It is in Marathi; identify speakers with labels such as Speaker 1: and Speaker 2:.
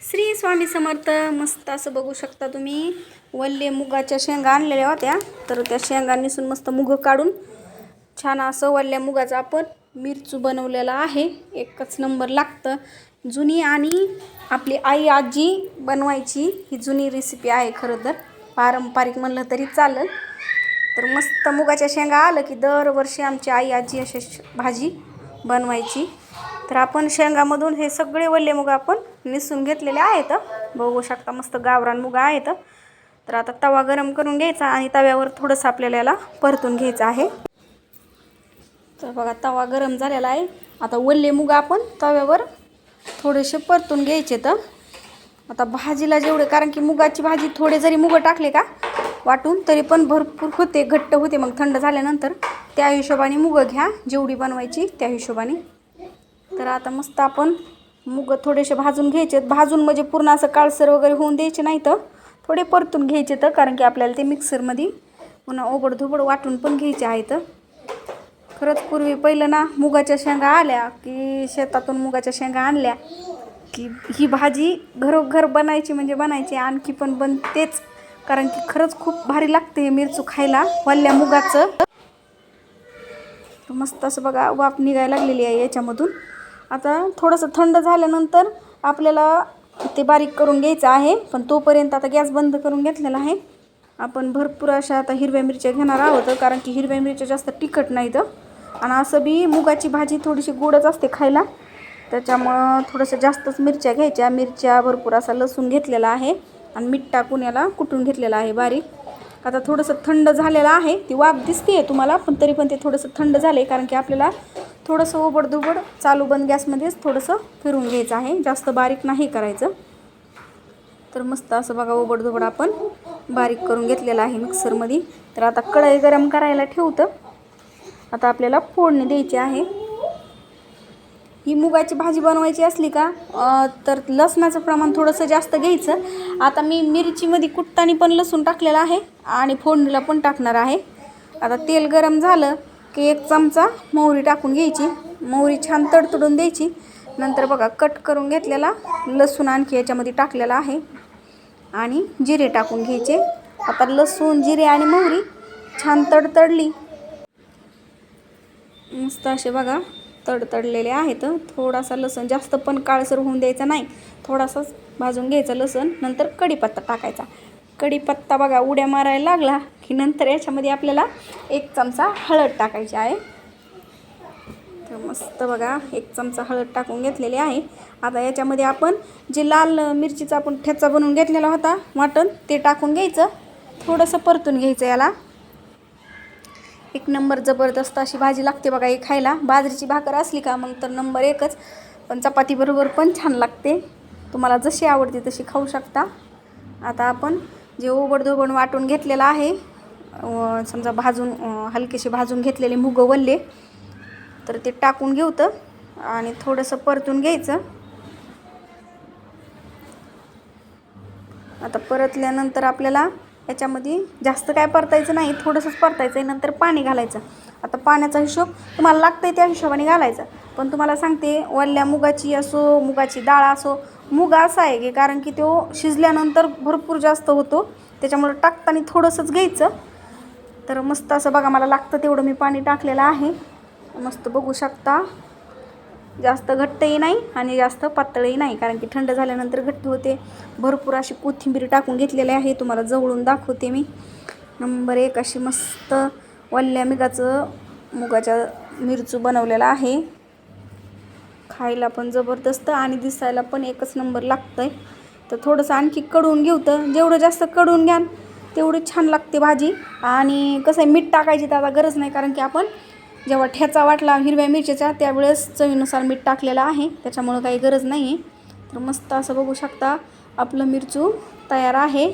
Speaker 1: श्री स्वामी समर्थ मस्त असं बघू शकता तुम्ही. वल्ले मुगाच्या शेंगा आणलेल्या होत्या तर त्या शेंगा निसून मस्त मुग काढून छान असं वल्ल्या मुगाचं आपण मिरचू बनवलेला आहे. एकच नंबर लागतं. जुनी आणि आपली आई आजी बनवायची ही जुनी रेसिपी आहे खरं तर. पारंपरिक म्हणलं तरी चालेल. तर मस्त मुगाच्या शेंगा आलं की दरवर्षी आमची आई आजी अशी भाजी बनवायची. तर आपण शेंगामधून हे सगळे वल्ले मुग आपण निसून घेतलेले आहेत. बघू शकता मस्त गावरान मुगा आहेत. तर आता तवा गरम करून घ्यायचा आणि तव्यावर थोडंसं आपल्याला याला परतून घ्यायचं आहे. तर बघा तवा गरम झालेला आहे. आता वल्ले मुग आपण तव्यावर थोडेसे परतून घ्यायचे तर. आता भाजीला जेवढे कारण की मुगाची भाजी थोडे जरी मुगं टाकले का वाटून तरी पण भरपूर होते घट्ट होते. मग थंड झाल्यानंतर त्या हिशोबाने मुगं घ्या. जेवढी बनवायची त्या हिशोबाने. तर आता मस्त आपण मुग थोडेसे भाजून घ्यायचे भाजून म्हणजे पूर्ण असं काळसर वगैरे होऊन द्यायचे नाही तर थोडे परतून घ्यायचे तर कारण की आपल्याला ते मिक्सरमध्ये पुन्हा ओबडधोबड वाटून पण घ्यायचे आहेत. खरंच पूर्वी पहिलं ना मुगाच्या शेंगा आल्या की शेतातून मुगाच्या शेंगा आणल्या की ही भाजी घरोघर बनायची म्हणजे बनायची आणखी पण बनतेच कारण की खरंच खूप भारी लागते हे मिरचू खायला वल्ल्या मुगाचं. मस्त असं बघा वाफ निघायला लागलेली आहे याच्यामधून. आता थोडंसं थंड झाल्यानंतर आपल्याला ते बारीक करून घ्यायचं आहे पण तोपर्यंत आता गॅस बंद करून घेतलेला आहे. आपण भरपूर अशा आता हिरव्या मिरच्या घेणार आहोत कारण की हिरव्या मिरच्या जास्त तिखट नाहीत. आणि असं बी मुगाची भाजी थोडीशी गोडच असते खायला. त्याच्यामुळं थोडंसं जास्तच मिरच्या घ्यायच्या. मिरच्या भरपूर असा लसूण घेतलेला आहे आणि मीठ टाकून याला कुटून घेतलेला आहे बारीक. आता थोडंसं थंड झालेलं आहे. ती वाफ दिसते तुम्हाला पण तरी पण ते थोडंसं थंड झालं आहे कारण की आपल्याला थोडंसं ओबडधुबड चालू बंद गॅसमध्येच थोडंसं फिरून घ्यायचं आहे. जास्त बारीक नाही करायचं. तर मस्त असं बघा ओबडधुबड आपण बारीक करून घेतलेलं आहे मिक्सरमध्ये. तर आता कढई गरम करायला ठेवतं. आता आपल्याला फोडणी द्यायची आहे. ही मुगाची भाजी बनवायची असली का तर लसणाचं प्रमाण थोडंसं जास्त घ्यायचं. आता मी मिरचीमध्ये कुट्टाने पण लसूण टाकलेलं आहे आणि फोडणीला पण टाकणार आहे. आता तेल गरम झालं की एक चमचा मोहरी टाकून घ्यायची. मोहरी छान तडतडून द्यायची. नंतर बघा कट करून घेतलेला लसूण आणखी याच्यामध्ये टाकलेला आहे. आणि जिरे टाकून घ्यायचे. आता लसूण जिरे आणि मोहरी छान तडतडली. मस्त असे बघा तडतडलेले आहेत. थोडासा लसण जास्त पण काळसर होऊन द्यायचा नाही. थोडासाच भाजून घ्यायचा लसण. नंतर कढीपत्ता टाकायचा. कढीपत्ता बघा उड्या मारायला लागला की नंतर याच्यामध्ये आपल्याला एक चमचा हळद टाकायची आहे. तर मस्त बघा एक चमचा हळद टाकून घेतलेली आहे. आता याच्यामध्ये आपण जे लाल मिरचीचा आपण ठेचा बनवून घेतलेला होता वाटण ते टाकून घ्यायचं. थोडंसं परतून घ्यायचं याला. एक नंबर जबरदस्त अशी भाजी लागते बघा ही खायला. बाजरीची भाकर असली का मग तर नंबर एकच. पण चपातीबरोबर पण छान लागते. तुम्हाला जशी आवडते तशी खाऊ शकता. आता आपण जे ओबडधोबड वाटून घेतलेलं आहे समजा भाजून हलकेशी हलकेसे भाजून घेतलेले मुगं वल्ले तर ते टाकून घेऊतं आणि थोडंसं परतून घ्यायचं. आता परतल्यानंतर आपल्याला याच्यामध्ये जास्त काय परतायचं नाही थोडंसंच परतायचं आहे नंतर पाणी घालायचं. आता पाण्याचा हिशोब तुम्हाला लागतं आहे त्या हिशोबाने घालायचा. पण तुम्हाला सांगते वल्ल्या मुगाची असो मुगाची डाळ असो मूग असा आहे की कारण की तो शिजल्यानंतर भरपूर जास्त होतो. त्याच्यामुळं टाकताना थोडंसंच घ्यायचं. तर मस्त असं बघा मला लागतं तेवढं मी पाणी टाकलेलं आहे. मस्त बघू शकता. जास्त घट्टही नाही आणि जास्त पातळही नाही कारण की थंड झाल्यानंतर घट्ट होते. भरपूर अशी कोथिंबीर टाकून घेतलेली आहे. तुम्हाला जवळून दाखवते मी. नंबर एक अशी मस्त वल्ल्या मिगाचं मुगाच्या मिरचू बनवलेला आहे. खायला पण जबरदस्त आणि दिसायला पण एकच नंबर लागतं आहे तर थोडंसं आणखी कडवून घेऊ तर. जेवढं जास्त कडवून घ्याल तेवढी छान लागते भाजी. आणि कसं आहे मीठ टाकायची तर आता गरज नाही कारण की आपण जेव्हा ठेचा वाटला हिरव्या मिरच्याचा त्यावेळेस चवीनुसार मीठ टाकलेलं आहे. त्याच्यामुळं काही गरज नाही आहे तर मस्त असं बघू शकता आपलं मिरचू तयार आहे.